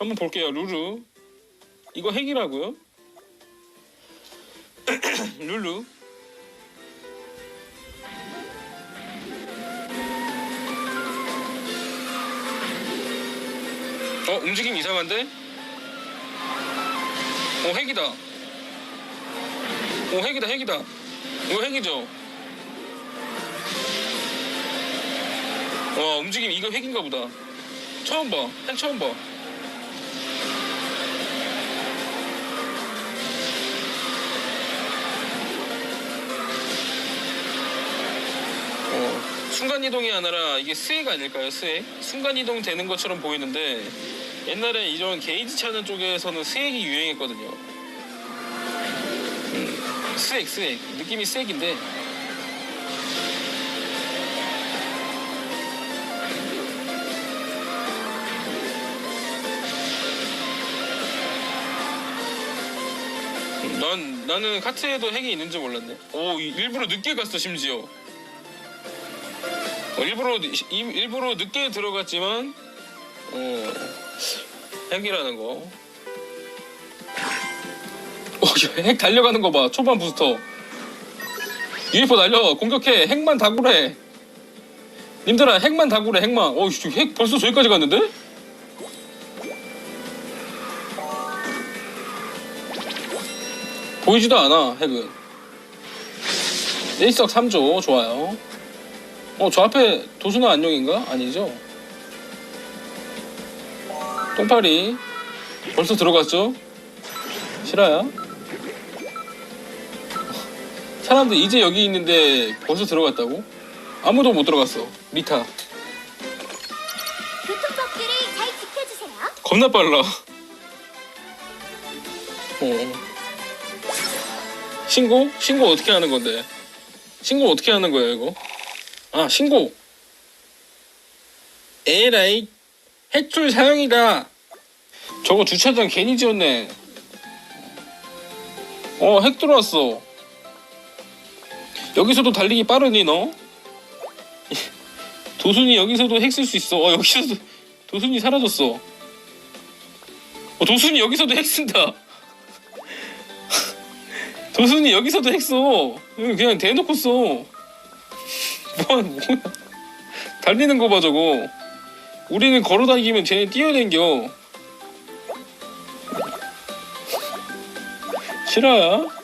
한번 볼게요. 루루. 이거 핵이라고요? 룰루. 어 움직임 이상한데? 어 핵이다. 오 핵이다 핵이다. 이거 핵이죠? 와 움직임 이거 핵인가 보다. 처음 봐. 핵 처음 봐. 순간 이동이 아니라 이게 스액 아닐까요? 스액? 순간 이동 되는 것처럼 보이는데 옛날에 이런 게이지 차는 쪽에서는 스액이 유행했거든요. 음, 스액, 스액. 느낌이 스액인데. 난 나는 카트에도 핵이 있는 줄 몰랐네. 오 이- 일부러 늦게 갔어 심지어. 어, 일부러 이- 일부러 늦게 들어갔지만 어 핵이라는 거. 어, 야, 핵 달려가는 거 봐. 초반 부스터. UFO 날려 공격해. 핵만 다구래. 님들아 핵만 다구래 핵만. 어, 씨, 핵 벌써 저기까지 갔는데? 보이지도 않아 핵은. 일석 3조 좋아요. 어, 저 앞에 도순아 안녕인가? 아니죠? 똥파리 벌써 들어갔죠? 실화야? 사람들 이제 여기 있는데 벌써 들어갔다고? 아무도 못 들어갔어. 미타. 교통법규를 잘 지켜주세요. 겁나 빨라. 어. 신고? 신고 어떻게 하는 건데? 신고 어떻게 하는 거야 이거? 아 신고. 에라이 핵줄 사용이다. 저거 주차장 괜히 지었네. 어 핵 들어왔어. 여기서도 달리기 빠르니 너? 도순이 여기서도 핵 쓸 수 있어. 어 여기서도 도순이 사라졌어. 어, 도순이 여기서도 핵 쓴다. 도순이 여기서도 핵 써. 그냥 대놓고 써. 뭐, 뭐야. 달리는 거 봐, 저거. 우리는 걸어 다니면 쟤네 뛰어댕겨. 실화야?